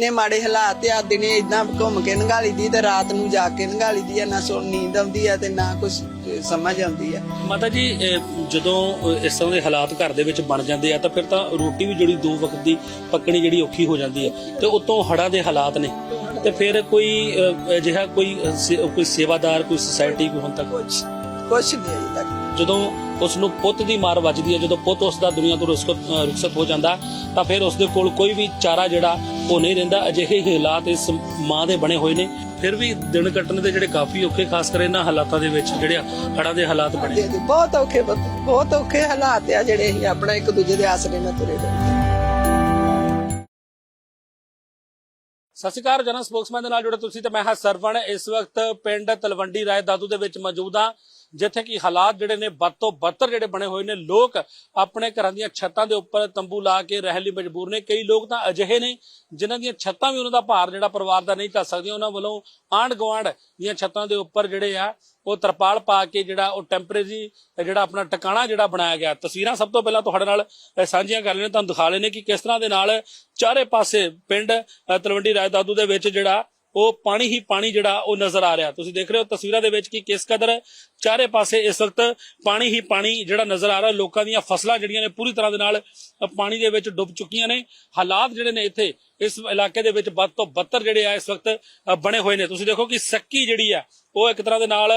ਨੇ ਮਾੜੇ ਹਾਲਾਤ ਆ ਦਿਨੇ ਇਦਾਂ ਘੁੰਮ ਕੇ ਨਗਾਲੀ ਦੀ ਤੇ ਰਾਤ ਨੂੰ ਜਾ ਕੇ ਨਗਾਲੀ ਦੀ ਆ ਨਾ ਸੋ ਨੀਂਦ ਆਉਂਦੀ ਆ ਤੇ ਨਾ ਕੁਝ ਸਮਝ ਆਉਂਦੀ ਆ। ਮਾਤਾ ਜੀ ਜਦੋਂ ਇਸ ਤਰ੍ਹਾਂ ਦੇ ਹਾਲਾਤ ਘਰ ਦੇ ਵਿੱਚ ਬਣ ਜਾਂਦੇ ਆ ਤਾਂ ਫਿਰ ਤਾਂ ਰੋਟੀ ਵੀ ਜਿਹੜੀ ਦੋ ਵਕਤ ਦੀ ਪੱਕਣੀ ਜਿਹੜੀ ਔਖੀ ਹੋ ਜਾਂਦੀ ਹੈ ਤੇ ਉਤੋਂ ਹੜ੍ਹਾਂ ਦੇ ਹਾਲਾਤ ਨੇ। ਤੇ ਫਿਰ ਕੋਈ ਅਜਿਹਾ ਕੋਈ ਕੋਈ ਸੇਵਾਦਾਰ ਕੋਈ ਸੁਸਾਇਟੀ ਕੋਈ ਹੁਣ ਤੱਕ? ਕੁਝ ਕੁਝ ਨਹੀਂ ਤੱਕ। ਜਦੋਂ ਉਸ ਨੂੰ ਪੁੱਤ ਦੀ ਮਾਰ ਵੱਜਦੀ ਹੈ। ਜਦੋਂ ਪੁੱਤ ਉਸ ਦਾ ਦੁਨੀਆ ਤੋਂ ਰੁਖਸਤ ਹੋ ਜਾਂਦਾ ਤਾਂ ਫਿਰ ਉਸ ਦੇ ਕੋਲ ਕੋਈ ਵੀ ਚਾਰਾ ਜਿਹੜਾ ਉਹ ਨਹੀਂ ਰਹਿੰਦਾ। ਅਜਿਹੇ ਹਾਲਾਤ ਇਸ ਮਾਂ ਦੇ ਬਣੇ ਹੋਏ ਨੇ। ਫਿਰ ਵੀ ਦਿਨ ਕੱਟਣ ਦੇ ਜਿਹੜੇ ਕਾਫੀ ਔਖੇ ਖਾਸ ਕਰ ਇਹਨਾਂ ਹਾਲਾਤਾਂ ਦੇ ਵਿੱਚ ਜਿਹੜੇ ਹੜ੍ਹਾਂ ਦੇ ਹਾਲਾਤ ਬਣੇ। ਬਹੁਤ ਔਖੇ ਬਹੁਤ ਔਖੇ ਹਾਲਾਤ ਆ ਜਿਹੜੇ ਅਸੀਂ ਆਪਣਾ ਇੱਕ ਦੂਜੇ ਦੇ ਆਸਰੇ ਨਾਲ ਤੁਰੇ ਰਹਿੰਦੇ ਸਤਿ ਸ਼੍ਰੀ ਅਕਾਲ ਜਨਰਲ ਸਪੋਕਸਮੈਨ ਦੇ ਨਾਲ ਜੁੜੇ ਤੁਸੀਂ ਤੇ ਮੈਂ ਹਾਂ ਸਰਵਣ। ਇਸ ਵਕਤ ਪਿੰਡ ਤਲਵੰਡੀ ਰਾਏ ਦਾਦੂ ਦੇ ਵਿੱਚ ਮੌਜੂਦ ਹਾਂ। ਜਿੱਥੇ ਕਿ ਹਾਲਾਤ ਜਿਹੜੇ ਨੇ ਬਦ ਤੋਂ ਬਦਤਰ ਜਿਹੜੇ ਬਣੇ ਹੋਏ ਨੇ, ਲੋਕ ਆਪਣੇ ਘਰਾਂ ਦੀਆਂ ਛੱਤਾਂ ਦੇ ਉੱਪਰ ਤੰਬੂ ਲਾ ਕੇ ਰਹਿਣ ਲਈ ਮਜਬੂਰ ਨੇ। ਕਈ ਲੋਕ ਤਾਂ ਅਜਿਹੇ ਨੇ ਜਿਨ੍ਹਾਂ ਦੀਆਂ ਛੱਤਾਂ ਵੀ ਉਹਨਾਂ ਦਾ ਭਾਰ ਜਿਹੜਾ ਪਰਿਵਾਰ ਦਾ ਨਹੀਂ ਢਾ ਸਕਦੀਆਂ। ਉਹਨਾਂ ਵੱਲੋਂ ਆਂਢ ਗੁਆਂਢ ਦੀਆਂ ਛੱਤਾਂ ਦੇ ਉੱਪਰ ਜਿਹੜੇ ਆ, ਉਹ ਤਰਪਾਲ ਪਾ ਕੇ ਜਿਹੜਾ ਉਹ ਟੈਂਪਰੇਰੀ ਜਿਹੜਾ ਆਪਣਾ ਟਿਕਾਣਾ ਜਿਹੜਾ ਬਣਾਇਆ ਗਿਆ। ਤਸਵੀਰਾਂ ਸਭ ਤੋਂ ਪਹਿਲਾਂ ਤੁਹਾਡੇ ਨਾਲ ਸਾਂਝੀਆਂ ਕਰ ਲੈਣੇ ਤੁਹਾਨੂੰ ਦਿਖਾ ਲੈਣੇ ਕਿ ਕਿਸ ਤਰ੍ਹਾਂ ਦੇ ਨਾਲ ਚਾਰੇ ਪਾਸੇ ਪਿੰਡ ਤਲਵੰਡੀ ਰਾਏ ਦਾਦੂ ਦੇ ਵਿੱਚ ਜਿਹੜਾ ਉਹ ਪਾਣੀ ਹੀ ਪਾਣੀ ਜਿਹੜਾ ਉਹ ਨਜ਼ਰ ਆ ਰਿਹਾ। ਤੁਸੀਂ ਦੇਖ ਰਹੇ ਹੋ ਤਸਵੀਰਾਂ ਦੇ ਵਿੱਚ ਕਿ ਕਿਸ ਕਦਰ ਚਾਰੇ ਪਾਸੇ ਇਸ ਵਕਤ ਪਾਣੀ ਹੀ ਪਾਣੀ ਜਿਹੜਾ ਨਜ਼ਰ ਆ ਰਿਹਾ, ਲੋਕਾਂ ਦੀਆਂ ਫਸਲਾਂ ਜਿਹੜੀਆਂ ਨੇ ਪੂਰੀ ਤਰ੍ਹਾਂ ਦੇ ਨਾਲ ਪਾਣੀ ਦੇ ਵਿੱਚ ਡੁੱਬ ਚੁੱਕੀਆਂ ਨੇ। ਹਾਲਾਤ ਜਿਹੜੇ ਨੇ ਇੱਥੇ ਇਸ ਇਲਾਕੇ ਦੇ ਵਿੱਚ ਵੱਧ ਤੋਂ ਬੱਤਰ ਜਿਹੜੇ ਆ ਇਸ ਵਕਤ ਬਣੇ ਹੋਏ ਨੇ। ਤੁਸੀਂ ਦੇਖੋ ਕਿ ਸੱਕੀ ਜਿਹੜੀ ਆ, ਉਹ ਇੱਕ ਤਰ੍ਹਾਂ ਦੇ ਨਾਲ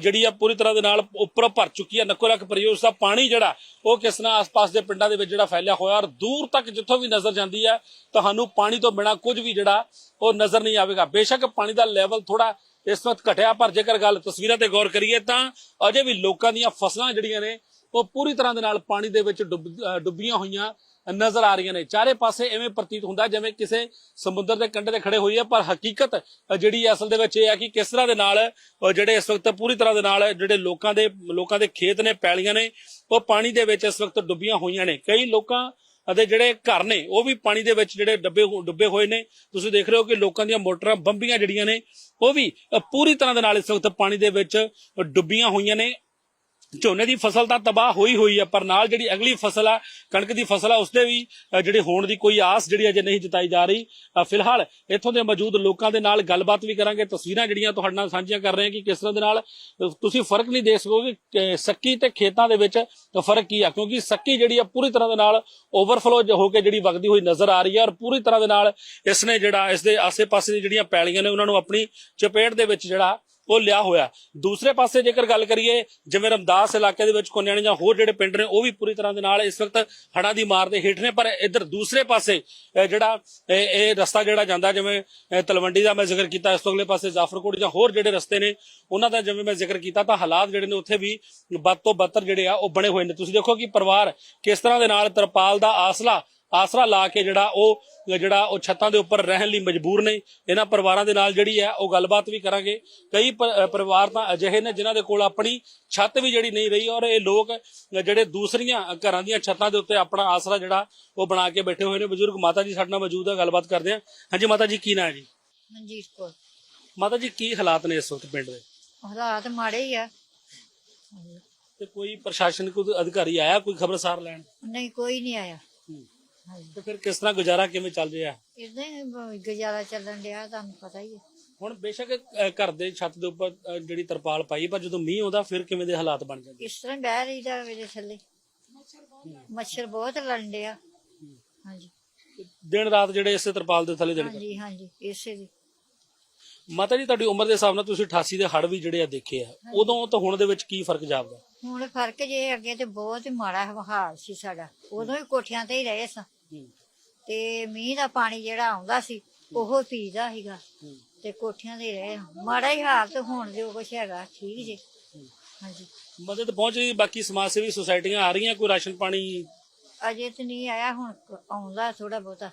ਜਿਹੜੀ ਆ ਪੂਰੀ ਤਰ੍ਹਾਂ ਦੇ ਨਾਲ ਉੱਪਰ ਭਰ ਚੁੱਕੀ ਆ। ਨੱਕੋ ਲੱਕ ਪ੍ਰਯੋਗ ਦਾ ਪਾਣੀ ਜਿਹੜਾ, ਉਹ ਕਿਸ ਤਰ੍ਹਾਂ ਆਸ-ਪਾਸ ਦੇ ਪਿੰਡਾਂ ਦੇ ਵਿੱਚ ਜਿਹੜਾ ਫੈਲਿਆ ਹੋਇਆ ਔਰ ਦੂਰ ਤੱਕ ਜਿੱਥੋਂ ਵੀ ਨਜ਼ਰ ਜਾਂਦੀ ਹੈ ਤੁਹਾਨੂੰ ਪਾਣੀ ਤੋਂ ਬਿਨਾ ਕੁਝ ਵੀ ਜਿਹੜਾ, ਉਹ ਨਜ਼ਰ ਨਹੀਂ ਆਵੇਗਾ। ਬੇਸ਼ੱਕ ਪਾਣੀ ਦਾ ਲੈਵਲ ਥੋੜਾ ਇਸ ਵਕਤ ਘਟਿਆ ਪਰ ਜੇਕਰ ਗੱਲ, ਤਸਵੀਰਾਂ ਤੇ ਗੌਰ ਕਰੀਏ ਤਾਂ ਅਜੇ ਵੀ ਲੋਕਾਂ ਦੀਆਂ ਫਸਲਾਂ ਜਿਹੜੀਆਂ ਨੇ, ਉਹ ਪੂਰੀ ਤਰ੍ਹਾਂ ਦੇ ਨਾਲ ਪਾਣੀ ਦੇ ਵਿੱਚ ਡੁੱਬੀਆਂ ਹੋਈਆਂ ਨਜ਼ਰ ਆ ਰਹੀਆਂ ਨੇ। ਚਾਰੇ ਪਾਸੇ ਐਵੇਂ ਪ੍ਰਤੀਤ ਹੁੰਦਾ ਜਿਵੇਂ ਕਿਸੇ ਸਮੁੰਦਰ ਦੇ ਕੰਢੇ ਤੇ ਖੜੇ ਹੋਈ ਹੈ ਪਰ ਹਕੀਕਤ ਜਿਹੜੀ ਅਸਲ ਦੇ ਵਿੱਚ ਇਹ ਹੈ ਕਿ ਕਿਸ ਤਰ੍ਹਾਂ ਦੇ ਨਾਲ ਜਿਹੜੇ ਇਸ ਵਕਤ ਪੂਰੀ ਤਰ੍ਹਾਂ ਦੇ ਨਾਲ ਜਿਹੜੇ ਲੋਕਾਂ ਦੇ ਲੋਕਾਂ ਦੇ ਖੇਤ ਨੇ, ਪੈਲੀਆਂ ਨੇ, ਉਹ ਪਾਣੀ ਦੇ ਵਿੱਚ ਇਸ ਵਕਤ ਡੁੱਬੀਆਂ ਹੋਈਆਂ ਨੇ। ਕਈ ਲੋਕਾਂ ਅਤੇ ਜਿਹੜੇ ਘਰ ਨੇ, ਉਹ ਵੀ ਪਾਣੀ ਦੇ ਵਿੱਚ ਜਿਹੜੇ ਡੱਬੇ ਡੁੱਬੇ ਹੋਏ ਨੇ। ਤੁਸੀਂ ਦੇਖ ਰਹੇ ਹੋ ਕਿ ਲੋਕਾਂ ਦੀਆਂ ਮੋਟਰਾਂ ਬੰਬੀਆਂ ਜਿਹੜੀਆਂ ਨੇ, ਉਹ ਵੀ ਪੂਰੀ ਤਰ੍ਹਾਂ ਦੇ ਨਾਲ ਇਸ ਵਕਤ ਪਾਣੀ ਦੇ ਵਿੱਚ ਡੁੱਬੀਆਂ ਹੋਈਆਂ ਨੇ। ਝੋਨੇ ਦੀ ਫਸਲ ਤਾਂ ਤਬਾਹ ਹੋਈ ਹੋਈ ਹੈ ਪਰ ਨਾਲ ਜਿਹੜੀ ਅਗਲੀ ਫਸਲ ਆ ਕਣਕ ਦੀ ਫਸਲ ਆ ਉਸਦੇ ਵੀ ਅ, ਜਿਹੜੇ ਹੋਣ ਦੀ ਕੋਈ ਆਸ ਜਿਹੜੀ ਅਜੇ ਨਹੀਂ ਜਤਾਈ ਜਾ ਰਹੀ। ਫਿਲਹਾਲ ਇੱਥੋਂ ਦੇ ਮੌਜੂਦ ਲੋਕਾਂ ਦੇ ਨਾਲ ਗੱਲਬਾਤ ਵੀ ਕਰਾਂਗੇ ਤਸਵੀਰਾਂ ਜਿਹੜੀਆਂ ਤੁਹਾਡੇ ਨਾਲ ਸਾਂਝੀਆਂ ਕਰ ਰਹੇ ਹਾਂ ਕਿ ਕਿਸ ਤਰ੍ਹਾਂ ਦੇ ਨਾਲ ਤੁਸੀਂ ਫ਼ਰਕ ਨਹੀਂ ਦੇਖ ਸਕੋਗੇ ਕਿ ਸੱਕੀ ਤੇ ਖੇਤਾਂ ਦੇ ਵਿੱਚ ਫ਼ਰਕ ਕੀ ਆ? ਕਿਉਂਕਿ ਸੱਕੀ ਜਿਹੜੀ ਆ ਪੂਰੀ ਤਰ੍ਹਾਂ ਦੇ ਨਾਲ ਓਵਰਫਲੋ ਹੋ ਕੇ ਜਿਹੜੀ ਵਗਦੀ ਹੋਈ ਨਜ਼ਰ ਆ ਰਹੀ ਹੈ ਔਰ ਪੂਰੀ ਤਰ੍ਹਾਂ ਦੇ ਨਾਲ ਇਸ ਨੇ ਜਿਹੜਾ ਇਸ ਦੇ ਆਸੇ-ਪਾਸੇ ਦੀ ਜਿਹੜੀਆਂ ਪੈਲੀਆਂ ਨੇ ਉਹਨਾਂ ਨੂੰ ਆਪਣੀ ਚਪੇਟ ਦੇ ਵਿੱਚ ਜਿਹੜਾ ਉਹ ਲਿਆ ਹੋਇਆ ਦੂਸਰੇ ਪਾਸੇ ਜੇਕਰ ਗੱਲ ਕਰੀਏ, ਜਿਵੇਂ ਰਮਦਾਸ ਇਲਾਕੇ ਦੇ ਵਿੱਚ ਕੋਨਿਆਣੇ ਜਾਂ ਹੋਰ ਜਿਹੜੇ ਪਿੰਡ ਨੇ, ਉਹ ਵੀ ਪੂਰੀ ਤਰ੍ਹਾਂ ਦੇ ਨਾਲ ਇਸ ਵਕਤ ਹੜ੍ਹਾਂ ਦੀ ਮਾਰ ਦੇ ਹੇਠ ਨੇ। ਪਰ ਇੱਧਰ ਦੂਸਰੇ ਪਾਸੇ ਜਿਹੜਾ ਇਹ ਰਸਤਾ ਜਿਹੜਾ ਜਾਂਦਾ, ਜਿਵੇਂ ਤਲਵੰਡੀ ਦਾ ਮੈਂ ਜ਼ਿਕਰ ਕੀਤਾ, ਇਸ ਤੋਂ ਅਗਲੇ ਪਾਸੇ ਜਾਫਰਕੋਟ ਜਾਂ ਹੋਰ ਜਿਹੜੇ ਰਸਤੇ ਨੇ, ਉਹਨਾਂ ਦਾ ਜਿਵੇਂ ਮੈਂ ਜ਼ਿਕਰ ਕੀਤਾ, ਤਾਂ ਹਾਲਾਤ ਜਿਹੜੇ ਨੇ, ਉੱਥੇ ਵੀ ਬਦ ਤੋਂ ਬੱਤਰ ਜਿਹੜੇ ਆ, ਉਹ ਬਣੇ ਹੋਏ ਨੇ। ਤੁਸੀਂ ਦੇਖੋ ਕਿ ਪਰਿਵਾਰ ਕਿਸ ਤਰ੍ਹਾਂ ਦੇ ਨਾਲ ਤਰਪਾਲ ਦਾ ਆਸਲਾ ਆਸਰਾ ਲਾ ਕੇ ਜਿਹੜਾ ਉਹ ਜਿਹੜਾ ਉਹ ਛੱਤਾਂ ਦੇ ਉੱਪਰ ਰਹਿਣ ਲਈ ਮਜਬੂਰ ਨੇ। ਇਹਨਾਂ ਪਰਿਵਾਰਾਂ ਦੇ ਨਾਲ ਜਿਹੜੀ ਹੈ ਉਹ ਗੱਲਬਾਤ ਵੀ ਕਰਾਂਗੇ। ਕਈ ਪਰਿਵਾਰ ਤਾਂ ਅਜਿਹੇ ਨੇ ਜਿਨ੍ਹਾਂ ਦੇ ਕੋਲ ਆਪਣੀ ਛੱਤ ਵੀ ਜਿਹੜੀ ਨਹੀਂ ਰਹੀ ਔਰ ਇਹ ਲੋਕ ਜਿਹੜੇ ਦੂਸਰੀਆਂ ਘਰਾਂ ਦੀਆਂ ਛੱਤਾਂ ਦੇ ਉੱਤੇ ਆਪਣਾ ਆਸਰਾ ਜਿਹੜਾ ਉਹ ਬਣਾ ਕੇ ਬੈਠੇ ਹੋਏ ਨੇ। ਬਜ਼ੁਰਗ ਮਾਤਾ ਜੀ ਸਾਡੇ ਨਾਲ ਮੌਜੂਦ ਹੈ ਗੱਲਬਾਤ ਕਰਦੇ ਹਾਂ ਹਾਂਜੀ ਮਾਤਾ ਜੀ ਕੀ ਨਾਂ ਹੈ ਜੀ? ਮਨਜੀਤ ਕੌਰ। ਮਾਤਾ ਜੀ ਕੀ ਹਾਲਾਤ ਨੇ ਇਸ ਵਕਤ ਪਿੰਡ ਦੇ? ਹਾਲਾਤ ਮਾੜੇ ਹੀ ਆ। ਤੇ ਕੋਈ ਪ੍ਰਸ਼ਾਸਨਿਕ ਅਧਿਕਾਰੀ ਆਇਆ ਕੋਈ ਖਬਰਸਾਰ ਲੈਣ? ਨਹੀਂ ਕੋਈ ਨਹੀਂ ਆਇਆ। ਤੇ ਫਿਰ ਕਿਸ ਤਰ੍ਹਾਂ ਗੁਜ਼ਾਰਾ ਕਿਵੇਂ ਚੱਲ ਰਿਹਾ? ਇਦਾਂ ਹੀ ਬ- ਗੁਜ਼ਾਰਾ ਚੱਲਣ ਡਿਆ ਤੁਹਾਨੂੰ ਪਤਾ ਹੀ ਹੈ। ਹੁਣ ਬੇਸ਼ੱਕ ਘਰ ਦੇ ਛੱਤ ਦੇ ਉੱਪਰ ਜਿਹੜੀ ਤਰਪਾਲ ਪਾਈ ਪਰ ਜਦੋਂ ਮੀਂਹ ਆਉਂਦਾ ਫਿਰ ਕਿਵੇਂ ਦੇ ਹਾਲਾਤ ਬਣ ਜਾਂਦੇ? ਇਸ ਤਰ੍ਹਾਂ ਬਹਿ ਰਹੀਦਾ ਵੇਲੇ ਥੱਲੇ। ਮੱਛਰ ਬਹੁਤ ਲੜਨ ਡਿਆ। ਹਾਂਜੀ। ਦਿਨ ਰਾਤ ਜਿਹੜੇ ਇਸੇ ਤਰਪਾਲ ਦੇ ਥੱਲੇ ਦਿਨ। ਹਾਂਜੀ ਹਾਂਜੀ ਇਸੇ ਦੀ। ਮਾਤਾ ਜੀ ਤੁਹਾਡੀ ਉਮਰ ਦੇ ਹਿਸਾਬ ਨਾਲ ਤੁਸੀਂ 88 ਦੇ ਹੜ ਵੀ ਜਿਹੜੇ ਆ ਦੇਖੇ ਆ। ਉਦੋਂ ਤੋਂ ਹੁਣ ਦੇ ਵਿੱਚ ਕੀ ਫ਼ਰਕ ਜਾਪਦਾ? ਹੁਣ ਫ਼ਰਕ ਜੇ ਅੱਗੇ ਤੇ ਬਹੁਤ ਹੀ ਮਾੜਾ ਹਾਲ ਸੀ ਸਾਡਾ। ਉਦੋਂ ਹੀ ਕੋਠਿਆਂ ਤੇ ਹੀ ਰਹੇ ਸਾਂ। ਤੇ ਮੀਂਹ ਦਾ ਪਾਣੀ ਜਿਹੜਾ ਆਉਂਦਾ ਸੀ ਉਹ ਪੀਦਾ ਸੀਗਾ। ਤੇ ਕੋਠਿਆਂ ਹੀ ਰਹੇ। ਮਾੜਾ ਹੀ ਹਾਲ ਤੇ ਹੁਣ ਜੋ ਕੁਛ ਹੈਗਾ ਠੀਕ ਜੇ। ਹਾਂਜੀ। ਮਦਦ ਪਹੁੰਚ ਰਹੀ ਬਾਕੀ ਸਮਾਜ ਸੇਵੀ ਸੁਸਾਇਟੀਆਂ ਆ ਰਹੀਆਂ ਕੋਈ ਰਾਸ਼ਨ ਪਾਣੀ? ਅਜੇ ਤੇ ਨਹੀਂ ਆਇਆ ਹੁਣ ਆਉਂਦਾ ਥੋੜਾ ਬਹੁਤਾ।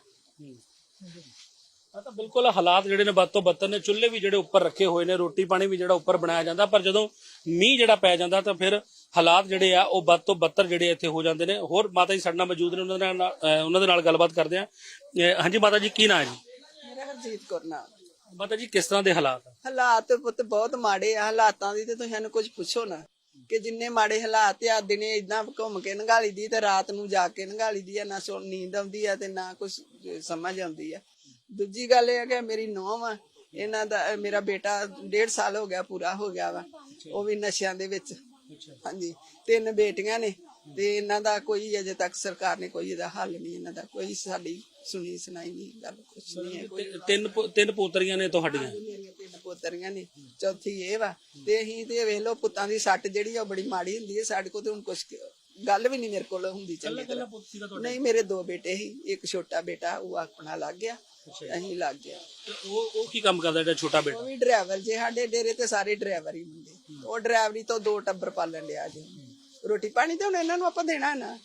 ਤਾਂ ਬਿਲਕੁਲ ਹਾਲਾਤ ਜਿਹੜੇ ਨੇ ਵੱਧ ਤੋਂ ਬੱਤਰ ਨੇ ਚੁੱਲ੍ਹੇ ਵੀ ਜਿਹੜੇ ਉੱਪਰ ਰੱਖੇ ਹੋਏ ਨੇ ਰੋਟੀ ਪਾਣੀ ਵੀ ਜਿਹੜਾ ਉੱਪਰ ਬਣਾਇਆ ਜਾਂਦਾ ਪਰ ਜਦੋਂ ਮੀਂਹ ਜਿਹੜਾ ਪੈ ਜਾਂਦਾ ਤਾਂ ਫਿਰ ਹਾਲਾਤ ਜਿਹੜੇ ਆ ਉਹ ਵੱਧ ਤੋਂ ਬੱਤਰ ਜਿਹੜੇ ਇੱਥੇ ਹੋ ਜਾਂਦੇ ਨੇ। ਹੋਰ ਮਾਤਾ ਜੀ ਸਾਡੇ ਨਾਲ ਮੌਜੂਦ ਨੇ ਉਹਨਾਂ ਦੇ ਨਾਲ ਅਹ ਉਹਨਾਂ ਦੇ ਨਾਲ ਗੱਲਬਾਤ ਕਰਦੇ ਆ। ਹਾਂਜੀ ਮਾਤਾ ਜੀ ਕੀ ਨਾਂ ਹੈ ਜੀ? ਮੇਰਾ ਹਰਜੀਤ ਕੌਰ ਨਾਮ ਮਾਤਾ ਜੀ ਕਿਸ ਤਰ੍ਹਾਂ ਦੇ ਹਾਲਾਤ ਆ? ਹਾਲਾਤ ਪੁੱਤ ਬਹੁਤ ਮਾੜੇ ਆ। ਹਾਲਾਤਾਂ ਦੀ ਤੇ ਤੁਸੀਂ ਸਾਨੂੰ ਕੁਝ ਪੁੱਛੋ ਨਾ ਕਿ ਜਿੰਨੇ ਮਾੜੇ ਹਾਲਾਤ ਆ ਦਿਨੇ ਇਦਾਂ ਘੁੰਮ ਕੇ ਨਗਾਲੀ ਦੀ ਤੇ ਰਾਤ ਨੂੰ ਜਾ ਕੇ ਨਗਾਲੀ ਦੀ ਆ ਨਾ ਸੋ ਨੀਂਦ ਆਉਂਦੀ ਆ ਤੇ ਨਾ ਕੁਝ ਸਮਝ ਆਉਂਦੀ ਆ। ਦੂਜੀ ਗੱਲ ਇਹ ਹੈ ਕਿ ਮੇਰੀ ਨੂੰਹ ਆ ਇਹਨਾਂ ਦਾ ਮੇਰਾ ਬੇਟਾ ਡੇਢ ਸਾਲ ਹੋ ਗਿਆ ਪੂਰਾ ਹੋ ਗਿਆ ਵਾ। ਉਹ ਵੀ ਨਸ਼ਿਆਂ ਦੇ ਵਿੱਚ। ਹਾਂਜੀ ਤਿੰਨ ਬੇਟੀਆਂ ਨੇ ਤੇ ਇਹਨਾਂ ਦਾ ਕੋਈ ਅਜੇ ਤੱਕ ਸਰਕਾਰ ਨੇ ਕੋਈ ਇਹਦਾ ਹੱਲ ਨਹੀਂ ਇਹਨਾਂ ਦਾ ਕੋਈ ਸਾਡੀ ਸੁਣੀ ਸੁਣਾਈ ਨਹੀਂ ਗੱਲ ਕੁਛ ਨਹੀਂ ਹੈ ਕੋਈ ਤਿੰਨ ਪੋ- ਤਿੰਨ ਪੋਤਰੀਆਂ ਨੇ ਤੁਹਾਡੀਆਂ? ਮੇਰੀਆਂ ਤਿੰਨ ਪੋਤਰੀਆਂ ਨੇ ਚੌਥੀ ਇਹ ਵਾ ਤੇ ਅਸੀਂ ਤੇ ਵੇਖ ਲਓ ਪੁੱਤਾਂ ਦੀ ਸੱਟ ਜਿਹੜੀ ਆ ਉਹ ਬੜੀ ਮਾੜੀ ਹੁੰਦੀ ਹੈ ਸਾਡੇ ਕੋਲ ਤੇ ਹੁਣ ਕੁਛ ਗੱਲ ਵੀ ਨਹੀਂ ਮੇਰੇ ਕੋਲ ਹੁੰਦੀ ਚੰਗੀ ਤਰ੍ਹਾਂ। ਪੁੱਤ ਸੀਗਾ ਨਹੀਂ ਮੇਰੇ ਦੋ ਬੇਟੇ ਸੀ ਇੱਕ ਛੋਟਾ ਬੇਟਾ ਉਹ ਆਪਣਾ ਲੱਗ ਗਿਆ ਅਸੀਂ ਲੱਗ ਗਿਆ ਤੇ ਉਹ ਉਹ ਕੀ ਕੰਮ ਕਰਦਾ ਜਿਹੜਾ ਛੋਟਾ ਉਹ ਬੇਟਾ ਵੀ ਡਰਾਈਵਰ ਜੇ ਸਾਡੇ ਡੇਰੇ ਤੇ ਸਾਰੇ ਡਰਾਈਵਰ ਹੀ ਹੁੰਦੇ। ਉਹ ਡਰਾਈਵਰੀ ਤੋਂ ਦੋ ਟੱਬਰ ਪਾਲਣ ਲਿਆ ਜੀ। ਰੋਟੀ ਪਾਣੀ ਤਾਂ ਹੁਣ ਇਹਨਾਂ ਨੂੰ ਆਪਾਂ ਦੇਣਾ ਨਾ।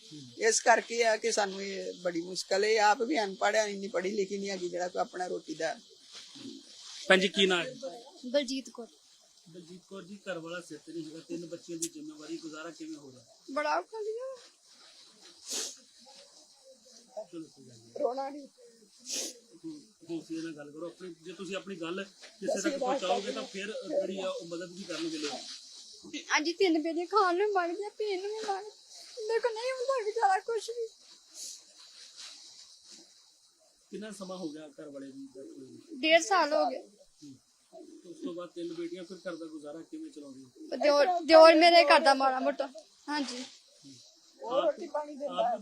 ਇਸ ਕਰਕੇ ਆ ਕਿ ਸਾਨੂੰ ਇਹ ਬੜੀ ਮੁਸ਼ਕਲ ਹੈ। ਆਪ ਵੀ ਅਨਪੜ੍ਹ ਆ ਇੰਨੀ ਪੜ੍ਹੀ ਲਿਖੀ ਨਹੀਂ ਹੈਗੀ ਜਿਹੜਾ ਕੋਈ ਆਪਣਾ ਰੋਟੀ ਦਾ। ਭੈਣ ਜੀ ਕੀ ਨਾਂ ਹੈ? ਬਲਜੀਤ ਕੌਰ। ਬਲਜੀਤ ਕੌਰ ਜੀ ਘਰ ਵਾਲਾ ਸਿਰ ਤੇ ਨਹੀਂ ਹੈਗਾ। ਤਿੰਨ ਬੱਚਿਆਂ ਦੀ ਜ਼ਿੰਮੇਵਾਰੀ ਗੁਜ਼ਾਰਾ ਕਿਵੇਂ ਹੋ ਰਿਹਾ? ਬੜਾ ਔਖਾ ਸੀਗਾ। ਰੋਣਾ ਨਹੀਂ ਹੌਸਲੇ ਨਾਲ ਗੱਲ ਕਰੋ। ਆਪਣੀ ਜੇ ਤੁਸੀਂ ਆਪਣੀ ਗੱਲ ਕਿਸੇ ਤੱਕ ਪਹੁੰਚਾਓਗੇ ਤਾਂ ਫਿਰ ਜਿਹੜੀ ਆ ਉਹ ਮਦਦ ਵੀ ਕਰਨਗੇ ਲੋਕ। ਅੱਜ ਤਿੰਨ ਵਜੇ ਖਾਣ ਨੂੰ ਮੰਗਦੇ ਪੀਣ ਨੂੰ ਵੀ ਮੰਗਦੇ ਦੇਖੋ ਨਹੀਂ ਹੁੰਦਾ ਵਿਚਾਰਾ ਕੁਛ ਵੀ। ਕਿੰਨਾ ਸਮਾਂ ਹੋ ਗਿਆ ਘਰ ਵਾਲੇ ਦੀ? ਡੇਢ ਸਾਲ ਹੋ ਗਏ। ਉਸ ਤੋਂ ਬਾਅਦ ਤਿੰਨ ਬੇਟੀਆਂ ਫਿਰ ਘਰ ਦਾ ਗੁਜ਼ਾਰਾ ਕਿਵੇਂ ਚਲਾਉਂਦੇ ਹੋ? ਦਿਓਰ ਦਿਓਰ ਮੇਰੇ ਕਰਦਾ ਮਾੜਾ ਮੋਟਾ ਹਾਂਜੀ। ਆਪ ਵੀ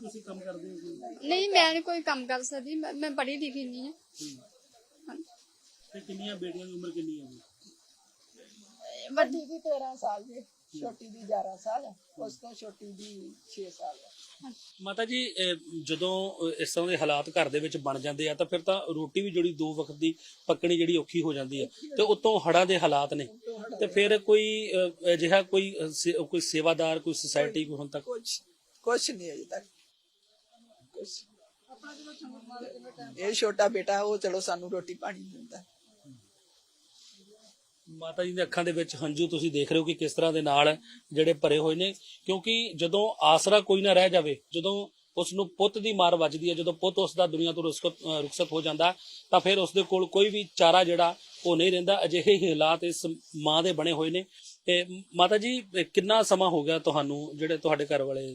ਤੁਸੀਂ ਕੰਮ ਕਰਦੇ ਹੋ ਜੀ? ਨਹੀਂ ਮੈਂ ਨਹੀਂ ਕੋਈ ਕੰਮ ਕਰ ਸਕਦੀ ਮੈਂ ਮੈਂ ਪੜ੍ਹੀ ਲਿਖੀ ਨਹੀਂ ਹਾਂ। ਹਾਂਜੀ। ਤੇ ਕਿੰਨੀਆਂ ਬੇਟੀਆਂ ਦੀ ਉਮਰ ਕਿੰਨੀ ਹੈ ਜੀ? ਵੱਡੀ ਦੀ 13 ਸਾਲ ਦੀ। ਛੋਟੀ ਦੀ 11 ਸਾਲ ਉਸ ਤੋਂ ਛੋਟੀ ਦੀ 6 ਸਾਲ। ਮਾਤਾ ਜੀ ਅਹ ਜਦੋਂ ਅਹ ਇਸ ਤਰ੍ਹਾਂ ਦੇ ਹਾਲਾਤ ਘਰ ਦੇ ਵਿੱਚ ਬਣ ਜਾਂਦੇ ਆ ਤਾਂ ਫਿਰ ਤਾਂ ਰੋਟੀ ਵੀ ਜਿਹੜੀ ਦੋ ਵਕਤ ਦੀ ਪੱਕਣੀ ਜਿਹੜੀ ਔਖੀ ਹੋ ਜਾਂਦੀ ਹੈ ਤੇ ਉਤੋਂ ਹੜਾਂ ਦੇ ਹਾਲਾਤ ਨੇ। ਤੇ ਫਿਰ ਕੋਈ ਅਹ, ਅਜਿਹਾ ਕੋਈ ਅਹ, ਸੇ- ਕੋਈ ਸੇਵਾਦਾਰ ਕੋਈ ਸੁਸਾਇਟੀ ਕੋਈ ਹੁਣ ਤੱਕ? ਕੁਛ ਕੁਛ ਨਹੀਂ ਅਜੇ ਤੱਕ। ਕੁਛ। ਇਹ ਛੋਟਾ ਬੇਟਾ ਉਹ ਚਲੋ ਸਾਨੂੰ ਰੋਟੀ ਪਾਣੀ ਦਿੰਦਾ। ਮਾਤਾ ਜੀ ਦੇ ਅੱਖਾਂ ਦੇ ਵਿੱਚ ਹੰਝੂ ਤੁਸੀਂ ਦੇਖ ਰਹੇ ਹੋ ਕਿ ਕਿਸ ਤਰ੍ਹਾਂ ਦੇ ਨਾਲ ਜਿਹੜੇ ਭਰੇ ਹੋਏ ਨੇ ਕਿਉਂਕਿ ਜਦੋਂ ਆਸਰਾ ਕੋਈ ਨਾ ਰਹਿ ਜਾਵੇ ਜਦੋਂ ਉਸ ਨੂੰ ਪੁੱਤ ਦੀ ਮਾਰ ਵੱਜਦੀ ਹੈ ਜਦੋਂ ਪੁੱਤ ਉਸ ਦਾ ਦੁਨੀਆ ਤੋਂ ਰੁਖਸਤ ਹੋ ਜਾਂਦਾ ਤਾਂ ਫਿਰ ਉਸ ਦੇ ਕੋਲ ਕੋਈ ਵੀ ਚਾਰਾ ਜਿਹੜਾ ਉਹ ਨਹੀਂ ਰਹਿੰਦਾ। ਅਜਿਹੇ ਹੀ ਹਾਲਾਤ ਇਸ ਮਾਂ ਦੇ ਬਣੇ ਹੋਏ ਨੇ। ਤੇ ਮਾਤਾ ਜੀ ਕਿੰਨਾ ਸਮਾਂ ਹੋ ਗਿਆ ਤੁਹਾਨੂੰ ਜਿਹੜੇ ਤੁਹਾਡੇ ਘਰ ਵਾਲੇ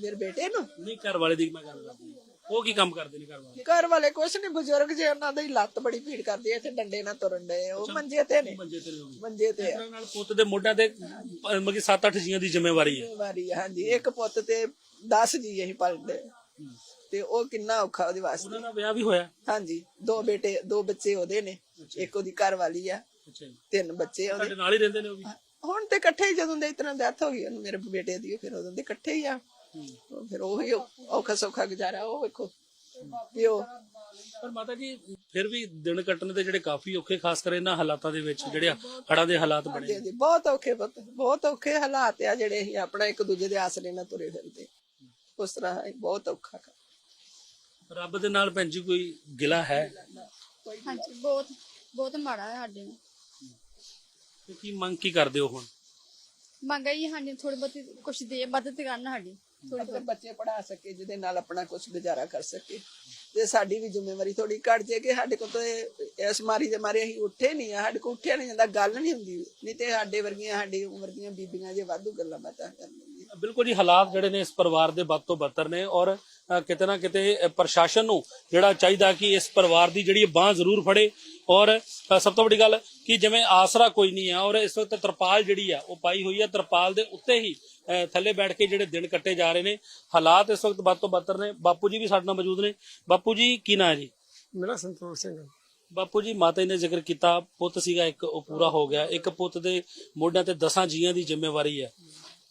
ਮੇਰੇ ਬੇਟੇ ਨੂੰ? ਨਹੀਂ ਘਰ ਵਾਲੇ ਦੀ ਮੈਂ ਗੱਲ ਕਰਦੀ। ਉਹ ਕੀ ਕੰਮ ਕਰਦੇ ਨੇ ਘਰ ਵਾਲੇ ਘਰ ਵਾਲੇ ਕੁਛ ਨਹੀਂ ਬਜ਼ੁਰਗ ਜੇ ਉਹਨਾਂ ਦੀ ਲੱਤ ਬੜੀ ਪੀੜ ਕਰਦੀ ਹੈ ਤੇ ਡੰਡੇ ਨਾਲ ਤੁਰਨ ਦੇ ਉਹ ਮੰਜੇ ਤੇ ਨੇ। ਮੰਜੇ ਤੇ ਰਹੋਗੇ ਮੰਜੇ ਤੇ ਆ। ਨਾਲ ਪੁੱਤ ਦੇ ਮੋਢਿਆਂ ਤੇ ਅਹ, ਮਤਲਬ ਕਿ 7-8 ਜੀਆਂ ਦੀ ਜ਼ਿੰਮੇਵਾਰੀ ਹੈ। ਵਾਰੀ ਆ, ਹਾਂਜੀ। ਇੱਕ ਪੁੱਤ ਤੇ 10 ਜੀ ਅਸੀਂ ਪਲਦੇ। ਤੇ ਉਹ ਕਿੰਨਾ ਔਖਾ ਉਹਦੇ ਵਾਸਤੇ। ਉਹਨਾਂ ਦਾ ਵਿਆਹ ਵੀ ਹੋਇਆ? ਹਾਂਜੀ। ਦੋ ਬੇਟੇ ਦੋ ਬੱਚੇ ਉਹਦੇ ਨੇ। ਇੱਕ ਉਹਦੀ ਘਰ ਵਾਲੀ ਆ। ਅੱਛਾ ਜੀ। ਤਿੰਨ ਬੱਚੇ ਉਹਦੇ। ਤੁਹਾਡੇ ਨਾਲ ਹੀ ਰਹਿੰਦੇ ਨੇ ਉਹ ਵੀ? ਹੁਣ ਤੇ ਇਕੱਠੇ ਹੀ ਜਦੋਂ ਦੇ ਇਤਨਾ ਡੈਥ ਹੋ ਗਈ ਉਹਨੂੰ ਮੇਰੇ ਬੇਟੇ ਦੀ ਫਿਰ ਉਦੋਂ ਦੇ ਇਕੱਠੇ ਹੀ ਆ। ਫਿਰ ਉਹ ਹੀ ਔਖਾ ਸੌਖਾ ਗੁਜ਼ਾਰਾ ਉਹ ਵੇਖੋ। ਪਿਓ ਪਰ ਮਾਤਾ ਜੀ ਫਿਰ ਵੀ ਦਿਨ ਕੱਟਣ ਦੇ ਜਿਹੜੇ ਕਾਫੀ ਔਖੇ ਖਾਸ ਕਰ ਇਹਨਾਂ ਹਾਲਾਤਾਂ ਦੇ ਵਿੱਚ ਜਿਹੜੇ ਹੜਾਂ ਦੇ ਹਾਲਾਤ ਬਣੇ ਬਹੁਤ ਔਖੇ ਪੁੱਤ ਬਹੁਤ ਔਖੇ ਹਾਲਾਤ ਆ ਜਿਹੜੇ ਅਸੀਂ ਆਪਣਾ ਇੱਕ ਦੂਜੇ ਦੇ ਆਸਰੇ ਨਾਲ ਤੁਰੇ ਫਿਰਦੇ। ਉਸ ਤਰ੍ਹਾਂ ਹੈ, ਬਹੁਤ ਔਖਾ ਕੰਮ। ਰੱਬ ਦੇ ਨਾਲ ਭੈਣ ਜੀ ਕੋਈ ਗਿਲਾ ਹੈ? ਹਾਂਜੀ ਬਹੁਤ ਬਹੁਤ ਮਾੜਾ ਹੈ ਸਾਡੇ ਨਾਲ। ਤੇ ਕੀ ਮੰਗ ਕੀ ਕਰਦੇ ਹੋ ਹੁਣ? ਮੰਗਾ ਹੀ ਹਾਂਜੀ ਥੋੜੀ ਬਹੁਤੀ ਕੁਛ ਦੇ ਮਦਦ ਕਰਨ ਸਾਡੀ। ਆਪਣੇ ਬੱਚੇ ਪੜਾ ਸਕੇ ਜਿਹਦੇ ਨਾਲ ਆਪਣਾ ਕੁਝ ਗੁਜ਼ਾਰਾ ਕਰ ਸਕੇ। ਤੇ ਸਾਡੀ ਵੀ ਜ਼ਿੰਮੇਵਾਰੀ ਥੋੜੀ ਘਟ ਜੇ ਕਿ ਸਾਡੇ ਕੋਲ ਤਾਂ ਇਹ- ਇਸ ਮਾਰੀ ਦੇ ਮਾਰੇ ਅਸੀਂ ਉੱਠੇ ਨਹੀਂ ਆ ਸਾਡੇ ਕੋਲ ਉੱਠਿਆ ਨਹੀਂ ਜਾਂਦਾ ਗੱਲ ਨਹੀਂ ਹੁੰਦੀ। ਨਹੀਂ ਤੇ ਸਾਡੇ ਵਰਗੀਆਂ ਸਾਡੀ ਉਮਰ ਦੀਆਂ ਬੀਬੀਆਂ ਜੇ ਵਾਧੂ ਗੱਲਾਂ ਬਾਤਾਂ ਕਰ ਲੈਂਦੀਆਂ ਬਿਲਕੁਲ ਜੀ ਹਾਲਾਤ ਜਿਹੜੇ ਨੇ ਇਸ ਪਰਿਵਾਰ ਦੇ ਵੱਧ ਤੋਂ ਬੱਤਰ ਨੇ ਔਰ ਕਿਤੇ ਨਾ ਕਿਤੇ ਪ੍ਰਸ਼ਾਸਨ ਨੂੰ ਜਿਹੜਾ ਚਾਹੀਦਾ ਕਿ ਇਸ ਪਰਿਵਾਰ ਦੀ ਜਿਹੜੀ ਬਾਹ ਜ਼ਰੂਰ ਫੜੇ ਔਰ ਸਭ ਤੋਂ ਵੱਡੀ ਗੱਲ ਕਿ ਜਿਵੇਂ ਆਸਰਾ ਕੋਈ ਨਹੀਂ ਆ ਔਰ ਇਸ ਵਕਤ ਤਰਪਾਲ ਜਿਹੜੀ ਆ ਉਹ ਪਾਈ ਹੋਈ ਆ ਤਰਪਾਲ ਦੇ ਉੱਤੇ ਹੀ ਥੱਲੇ ਬੈਠ ਕੇ ਜਿਹੜੇ ਦਿਨ ਕੱਟੇ ਜਾ ਰਹੇ ਨੇ ਹਾਲਾਤ ਇਸ ਵਕਤ ਵੱਧ ਤੋਂ ਬੱਤਰ ਨੇ। ਬਾਪੂ ਜੀ ਵੀ ਸਾਡੇ ਨਾਲ ਮੌਜੂਦ ਨੇ। ਬਾਪੂ ਜੀ ਕੀ ਨਾਂ ਜੀ? ਮੇਰਾ ਸੰਤੋਖ ਸਿੰਘ। ਬਾਪੂ ਜੀ ਮਾਤਾ ਜੀ ਨੇ ਜ਼ਿਕਰ ਕੀਤਾ ਪੁੱਤ ਸੀਗਾ ਇੱਕ ਉਹ ਪੂਰਾ ਹੋ ਗਿਆ। ਇੱਕ ਪੁੱਤ ਦੇ ਮੋਢਿਆਂ ਤੇ ਦਸਾਂ ਜੀਆਂ ਦੀ ਜ਼ਿੰਮੇਵਾਰੀ ਹੈ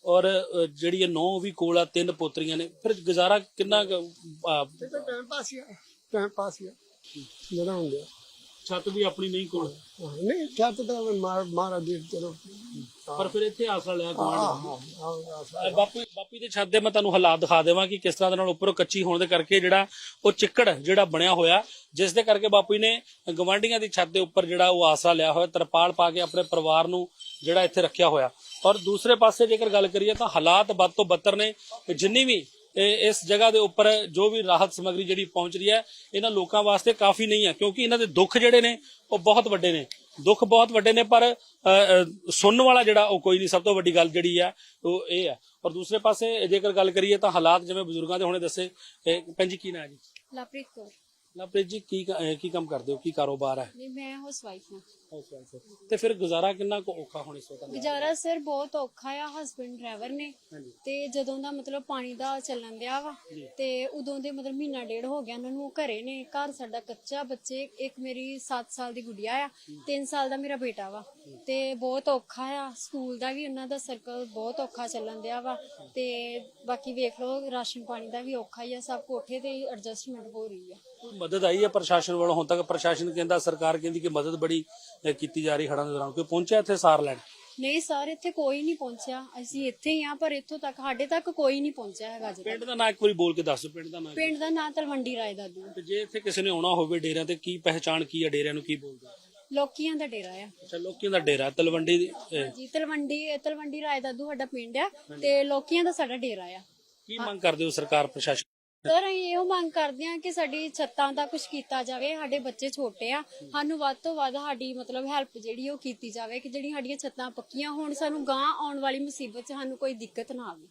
ਔਰ ਜਿਹੜੀ ਇਹ ਨੌ ਵੀ ਕੋਲ ਆ, ਤਿੰਨ ਪੋਤਰੀਆਂ ਨੇ, ਫਿਰ ਗੁਜ਼ਾਰਾ ਕਿੰਨਾ ਟਾਈਮ ਪਾਸ ਹੀ ਆ ਟਾਈਮ ਪਾਸ ਹੀ ਆ। ਜਿਹੜਾ ਹੋ ਗਿਆ। ਛੱਤ ਵੀ ਆਪਣੀ ਨਹੀਂ ਕੋਲ ਨਹੀਂ ਛੱਤ ਤਾਂ ਮੈਂ ਮਾਰ ਮਾਰਾ ਦੀ ਚਲੋ। ਪਰ ਫਿਰ ਇੱਥੇ ਆਸਰਾ ਲਿਆ ਹਾਂ ਬਾਪੂ ਬਾਪੂ ਦੇ ਛੱਤ ਦੇ ਮੈਂ ਤੁਹਾਨੂੰ ਹਾਲਾਤ ਦਿਖਾ ਦੇਵਾਂ ਕਿ ਕਿਸ ਤਰ੍ਹਾਂ ਦੇ ਨਾਲ ਉੱਪਰੋਂ ਕੱਚੀ ਹੋਣ ਦੇ ਕਰਕੇ ਜਿਹੜਾ ਉਹ ਚਿੱਕੜ ਜਿਹੜਾ ਬਣਿਆ ਹੋਇਆ ਜਿਸ ਦੇ ਕਰਕੇ ਬਾਪੂ ਜੀ ਨੇ ਗਵਾਂਢੀਆਂ ਦੀ ਛੱਤ ਦੇ ਉੱਪਰ ਜਿਹੜਾ ਉਹ ਆਸਰਾ ਲਿਆ ਹੋਇਆ ਤਰਪਾਲ ਪਾ ਕੇ ਆਪਣੇ ਪਰਿਵਾਰ ਨੂੰ ਜਿਹੜਾ ਇੱਥੇ ਰੱਖਿਆ ਹੋਇਆ। ਔਰ ਦੂਸਰੇ ਪਾਸੇ ਜੇਕਰ ਗੱਲ ਕਰੀਏ ਤਾਂ ਹਾਲਾਤ ਵੱਧ ਤੋਂ ਬੱਤਰ ਨੇ। ਜਿੰਨੀ ਵੀ ਇਹ ਇਸ ਜਗ੍ਹਾ ਦੇ ਉੱਪਰ ਜੋ ਵੀ ਰਾਹਤ ਸਮਗਰੀ ਜਿਹੜੀ ਪਹੁੰਚ ਰਹੀ ਹੈ, ਇਹਨਾਂ ਲੋਕਾਂ ਵਾਸਤੇ ਕਾਫੀ ਨਹੀਂ ਹੈ, ਕਿਉਂਕਿ ਇਹਨਾਂ ਦੇ ਦੁੱਖ ਜਿਹੜੇ ਨੇ, ਉਹ ਬਹੁਤ ਵੱਡੇ ਨੇ। ਦੁੱਖ ਬਹੁਤ ਵੱਡੇ ਨੇ, ਪਰ ਸੁਣਨ ਵਾਲਾ ਜਿਹੜਾ ਉਹ ਕੋਈ ਨਹੀਂ, ਸਭ ਤੋਂ ਵੱਡੀ ਗੱਲ ਜਿਹੜੀ ਆ ਉਹ ਇਹ ਹੈ। ਔਰ ਦੂਸਰੇ ਪਾਸੇ ਜੇਕਰ ਗੱਲ ਕਰੀਏ ਤਾਂ ਹਾਲਾਤ ਜਿਵੇਂ ਬਜ਼ੁਰਗਾਂ ਦੇ ਹੁਣੇ ਦੱਸੇ, ਇਹ ਕੀ ਨਾਂ ਜੀ? ਲਵਪ੍ਰੀਤ ਕੌਰ। ਲਵਪ੍ਰੀਤ ਜੀ ਕੀ ਕ- ਕੰਮ ਕਰਦੇ ਹੋ? ਕੀ ਕਾਰੋਬਾਰ ਹੈ? ਨਹੀਂ ਮੈਂ ਹਾਊਸ ਵਾਈਫ ਹਾਂ। ਤੇ ਫਿਰ ਗੁਜ਼ਾਰਾ ਕਿੰਨਾ ਕੁ ਔਖਾ ਹੁਣ ਇਸ ਵਕਤ? ਗੁਜ਼ਾਰਾ ਸਰ ਬਹੁਤ ਔਖਾ ਆ ਹਸਬੰਡ ਡਰਾਈਵਰ ਨੇ। ਹਾਂਜੀ। ਤੇ ਜਦੋਂ ਦਾ ਮਤਲਬ ਪਾਣੀ ਦਾ ਚੱਲਣ ਦਿਆ ਵਾ ਤੇ ਉਦੋਂ ਦੇ ਮਤਲਬ ਮਹੀਨਾ ਡੇਢ ਹੋ ਗਿਆ ਉਹਨਾਂ ਨੂੰ ਉਹ ਘਰੇ ਨੇ। ਘਰ ਸਾਡਾ ਕੱਚਾ ਬੱਚੇ ਇੱਕ ਮੇਰੀ 7 ਸਾਲ ਦੀ ਗੁੜੀਆ ਆ 3 ਸਾਲ ਦਾ ਮੇਰਾ ਬੇਟਾ ਵਾ। ਤੇ ਬਹੁਤ ਔਖਾ ਆ। ਸਕੂਲ ਦਾ ਵੀ ਉਹਨਾਂ ਦਾ ਸਰਕਲ ਬਹੁਤ ਔਖਾ ਚੱਲਣ ਦਿਆ ਵਾ। ਤੇ ਬਾਕੀ ਵੇਖ ਲਓ ਰਾਸ਼ਨ ਪਾਣੀ ਦਾ ਵੀ ਔਖਾ ਹੀ ਆ। ਸਭ ਕੋਠੇ ਤੇ ਐਡਜਸਟਮੈਂਟ ਹੋ ਰਹੀ ਆ। ਕੋਈ ਮਦਦ ਆਈ ਹੈ ਪ੍ਰਸ਼ਾਸਨ ਵੱਲੋਂ? ਹੁਣ ਤੱਕ ਪ੍ਰਸ਼ਾਸਨ ਕਹਿੰਦਾ ਸਰਕਾਰ ਕਹਿੰਦੀ ਕਿ ਮਦਦ ਬੜੀ ਅਹ, ਕੀਤੀ ਜਾ ਰਹੀ ਹੜ੍ਹਾਂ ਦੇ ਦੌਰਾਨ। ਕੋਈ ਪਹੁੰਚਿਆ ਇੱਥੇ ਸਾਰ ਲੈਣ? ਨਹੀਂ ਸਰ ਇੱਥੇ ਕੋਈ ਨਹੀਂ ਪਹੁੰਚਿਆ। ਅਸੀਂ ਇੱਥੇ ਹੀ ਆ ਪਰ ਇੱਥੋਂ ਤੱਕ ਸਾਡੇ ਤੱਕ ਕੋਈ ਨਹੀਂ ਪਹੁੰਚਿਆ ਹੈਗਾ ਤੱਕ ਪਿੰਡ ਦਾ ਨਾਂ ਇੱਕ ਵਾਰੀ ਬੋਲ ਕੇ ਦੱਸੋ ਪਿੰਡ ਦਾ ਨਾਂ? ਪਿੰਡ ਦਾ ਨਾਂ ਤਲਵੰਡੀ ਰਾਏ ਦਾਦੂ ਤੇ ਜੇ ਇੱਥੇ ਕਿਸੇ ਨੇ ਆਉਣਾ ਹੋਵੇ ਡੇਰਿਆਂ ਤੇ ਕੀ ਪਹਿਚਾਣ ਕੀ ਹੈ ਡੇਰਿਆਂ ਨੂੰ? ਕੀ ਬੋਲਦਾ? ਲੋਕੀਆਂ ਦਾ ਡੇਰਾ ਆ। ਅੱਛਾ ਲੋਕੀਆਂ ਦਾ ਡੇਰਾ ਤਲਵੰਡੀ ਦੀ, ਜੀ ਤਲਵੰਡੀ ਤਲਵੰਡੀ ਰਾਏ ਦਾਦੂ ਸਾਡਾ ਪਿੰਡ ਆ ਤੇ ਲੋਕੀਆਂ ਦਾ ਸਾਡਾ ਡੇਰਾ ਆ। ਕੀ ਮੰਗ ਕਰਦੇ ਹੋ ਸਰਕਾਰ ਪ੍ਰਸ਼ਾਸਨ? ਸਰ ਅਸੀਂ ਇਹੋ ਮੰਗ ਕਰਦੇ ਆ ਕਿ ਸਾਡੀ ਛੱਤਾਂ ਦਾ ਕੁਝ ਕੀਤਾ ਜਾਵੇ ਸਾਡੇ ਬੱਚੇ ਛੋਟੇ ਆ। ਸਾਨੂੰ ਵੱਧ ਤੋਂ ਵੱਧ ਸਾਡੀ ਮਤਲਬ ਹੈਲਪ ਜਿਹੜੀ ਉਹ ਕੀਤੀ ਜਾਵੇ ਕਿ ਜਿਹੜੀ ਸਾਡੀਆਂ ਛੱਤਾਂ ਪੱਕੀਆਂ ਹੋਣ ਸਾਨੂੰ ਗਾਂ ਆਉਣ ਵਾਲੀ ਮੁਸੀਬਤ 'ਚ ਸਾਨੂੰ ਕੋਈ ਦਿੱਕਤ ਨਾ ਆਵੇ।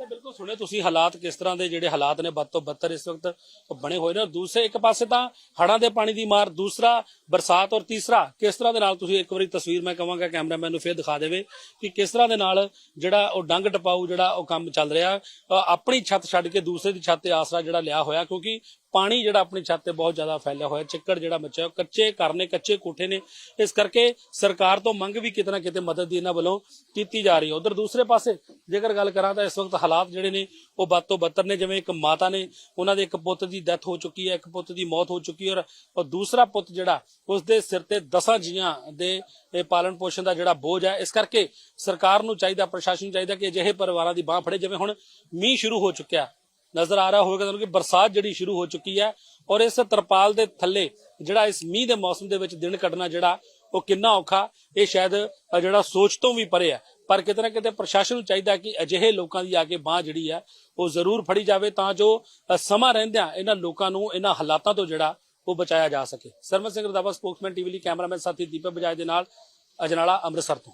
ਤਾਂ ਬਿਲਕੁਲ ਸੁਣਿਆ ਤੁਸੀਂ, ਹਾਲਾਤ ਕਿਸ ਤਰ੍ਹਾਂ ਦੇ, ਜਿਹੜੇ ਹਾਲਾਤ ਨੇ ਬਦ ਤੋਂ ਬੱਤਰ ਇਸ ਵਕਤ ਬਣੇ ਹੋਏ ਨੇ। ਦੂਸਰੇ ਇੱਕ ਪਾਸੇ ਤਾਂ ਹੜਾਂ ਦੇ ਪਾਣੀ ਦੀ ਮਾਰ, ਦੂਸਰਾ ਬਰਸਾਤ ਔਰ ਤੀਸਰਾ ਕਿਸ ਤਰ੍ਹਾਂ ਦੇ ਨਾਲ ਤੁਸੀਂ ਇੱਕ ਵਾਰੀ ਤਸਵੀਰ ਮੈਂ ਕਹਾਂਗਾ, ਕੈਮਰਾਮੈਨ ਨੂੰ ਫੇਰ ਦਿਖਾ ਦੇਵੇ ਕਿ ਕਿਸ ਤਰ੍ਹਾਂ ਦੇ ਨਾਲ ਜਿਹੜਾ ਉਹ ਡੰਗ ਟਪਾਊ, ਜਿਹੜਾ ਉਹ ਕੰਮ ਚੱਲ ਰਿਹਾ। ਆਪਣੀ ਛੱਤ ਛੱਡ ਕੇ ਦੂਸਰੇ ਦੀ ਛੱਤ ਤੇ ਆਸਰਾ ਜਿਹੜਾ ਲਿਆ ਹੋਇਆ, ਕਿਉਂਕਿ ਪਾਣੀ ਜਿਹੜਾ ਆਪਣੀ ਛੱਤ ਤੇ ਬਹੁਤ ਜ਼ਿਆਦਾ ਫੈਲਿਆ ਹੋਇਆ, ਚਿੱਕੜ ਜਿਹੜਾ ਮੱਚਿਆ ਉਹ ਕੱਚੇ ਘਰ ਨੇ, ਕੱਚੇ ਕੋਠੇ ਨੇ। ਇਸ ਕਰਕੇ ਸਰਕਾਰ ਤੋਂ ਮੰਗ ਵੀ ਕਿਤੇ ਨਾ ਕਿਤੇ ਮਦਦ ਦੀ ਇਹਨਾਂ ਵੱਲੋਂ ਕੀਤੀ ਜਾ ਰਹੀ ਹੈ। ਉਧਰ ਦੂਸਰੇ ਪਾਸੇ ਜੇਕਰ ਗੱਲ ਕਰਾਂ ਤਾਂ ਇਸ ਵਕਤ ਹਾਲਾਤ ਜਿਹੜੇ ਨੇ, ਉਹ ਬਦ ਤੋਂ ਬੱਤਰ ਨੇ। ਜਿਵੇਂ ਇੱਕ ਮਾਤਾ ਨੇ, ਉਹਨਾਂ ਦੇ ਇੱਕ ਪੁੱਤ ਦੀ ਡੈਥ ਹੋ ਚੁੱਕੀ ਹੈ, ਇੱਕ ਪੁੱਤ ਦੀ ਮੌਤ ਹੋ ਚੁੱਕੀ ਹੈ ਔਰ ਦੂਸਰਾ ਪੁੱਤ ਜਿਹੜਾ, ਉਸ ਦੇ ਸਿਰ ਤੇ ਦਸਾਂ ਜੀਆਂ ਦੇ ਪਾਲਣ ਪੋਸ਼ਣ ਦਾ ਜਿਹੜਾ ਬੋਝ ਹੈ, ਇਸ ਕਰਕੇ ਸਰਕਾਰ ਨੂੰ ਚਾਹੀਦਾ, ਪ੍ਰਸ਼ਾਸਨ ਨੂੰ ਚਾਹੀਦਾ ਕਿ ਅਜਿਹੇ ਪਰਿਵਾਰਾਂ ਦੀ ਬਾਹ ਫੜੇ। ਜਿਵੇਂ ਹੁਣ ਮੀਂਹ ਸ਼ੁਰੂ ਹੋ ਚੁੱਕਿਆ ਨਜ਼ਰ ਆ ਰਿਹਾ ਹੋਵੇਗਾ ਤੁਹਾਨੂੰ ਕਿ ਬਰਸਾਤ ਜਿਹੜੀ ਸ਼ੁਰੂ ਹੋ ਚੁੱਕੀ ਹੈ ਔਰ ਇਸ ਤਰਪਾਲ ਦੇ ਥੱਲੇ ਜਿਹੜਾ ਇਸ ਮੀਂਹ ਦੇ ਮੌਸਮ ਦੇ ਵਿੱਚ ਦਿਨ ਕੱਢਣਾ ਜਿਹੜਾ ਉਹ ਕਿੰਨਾ ਔਖਾ, ਇਹ ਸ਼ਾਇਦ ਜਿਹੜਾ ਸੋਚ ਤੋਂ ਵੀ ਪਰੇ ਹੈ। ਪਰ ਕਿਤੇ ਨਾ ਕਿਤੇ ਪ੍ਰਸ਼ਾਸਨ ਨੂੰ ਚਾਹੀਦਾ ਕਿ ਅਜਿਹੇ ਲੋਕਾਂ ਦੀ ਆ ਕੇ ਬਾਹ ਜਿਹੜੀ ਹੈ ਉਹ ਜ਼ਰੂਰ ਫੜੀ ਜਾਵੇ ਤਾਂ ਜੋ ਸਮਾਂ ਰਹਿੰਦਿਆਂ ਇਹਨਾਂ ਲੋਕਾਂ ਨੂੰ ਇਹਨਾਂ ਹਾਲਾਤਾਂ ਤੋਂ ਜਿਹੜਾ ਉਹ ਬਚਾਇਆ ਜਾ ਸਕੇ। ਸਰਮਨ ਸਿੰਘ ਰਦਾਵਾ ਸਪੋਕਸਮੈਨ ਟੀਵੀ ਲਈ ਕੈਮਰਾਮੈਨ ਸਾਥੀ ਦੀਪਕ ਬਜਾਜ ਦੇ ਨਾਲ ਅਜਨਾਲਾ ਅੰਮ੍ਰਿਤਸਰ ਤੋਂ।